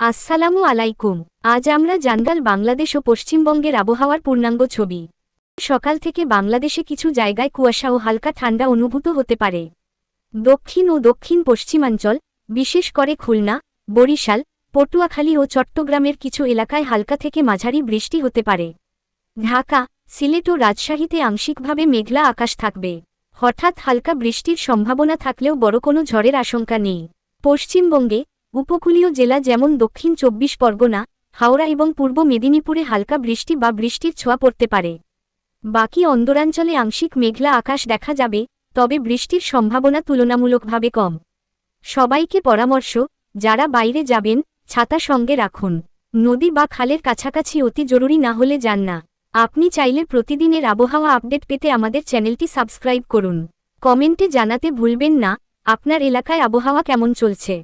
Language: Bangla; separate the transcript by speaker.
Speaker 1: আসসালামু আলাইকুম। আজ আমরা জানগাল বাংলাদেশ ও পশ্চিমবঙ্গের আবহাওয়ার পূর্ণাঙ্গ ছবি। সকাল থেকে বাংলাদেশে কিছু জায়গায় কুয়াশা ও হালকা ঠান্ডা অনুভূত হতে পারে। দক্ষিণ ও দক্ষিণ পশ্চিমাঞ্চল, বিশেষ করে খুলনা, বরিশাল, পটুয়াখালী ও চট্টগ্রামের কিছু এলাকায় হালকা থেকে মাঝারি বৃষ্টি হতে পারে। ঢাকা, সিলেট ও রাজশাহীতে আংশিকভাবে মেঘলা আকাশ থাকবে। হঠাৎ হালকা বৃষ্টির সম্ভাবনা থাকলেও বড় কোনো ঝড়ের আশঙ্কা নেই। পশ্চিমবঙ্গে উপকূলীয় জেলা যেমন দক্ষিণ চব্বিশ পরগনা, হাওড়া এবং পূর্ব মেদিনীপুরে হালকা বৃষ্টি বা বৃষ্টির ছোঁয়া পড়তে পারে। বাকি অন্দরাঞ্চলে আংশিক মেঘলা আকাশ দেখা যাবে, তবে বৃষ্টির সম্ভাবনা তুলনামূলকভাবে কম। সবাইকে পরামর্শ, যারা বাইরে যাবেন, ছাতা সঙ্গে রাখুন। নদী বা খালের কাছাকাছি অতি জরুরি না হলে যান না। আপনি চাইলে প্রতিদিনের আবহাওয়া আপডেট পেতে আমাদের চ্যানেলটি সাবস্ক্রাইব করুন। কমেন্টে জানাতে ভুলবেন না, আপনার এলাকায় আবহাওয়া কেমন চলছে?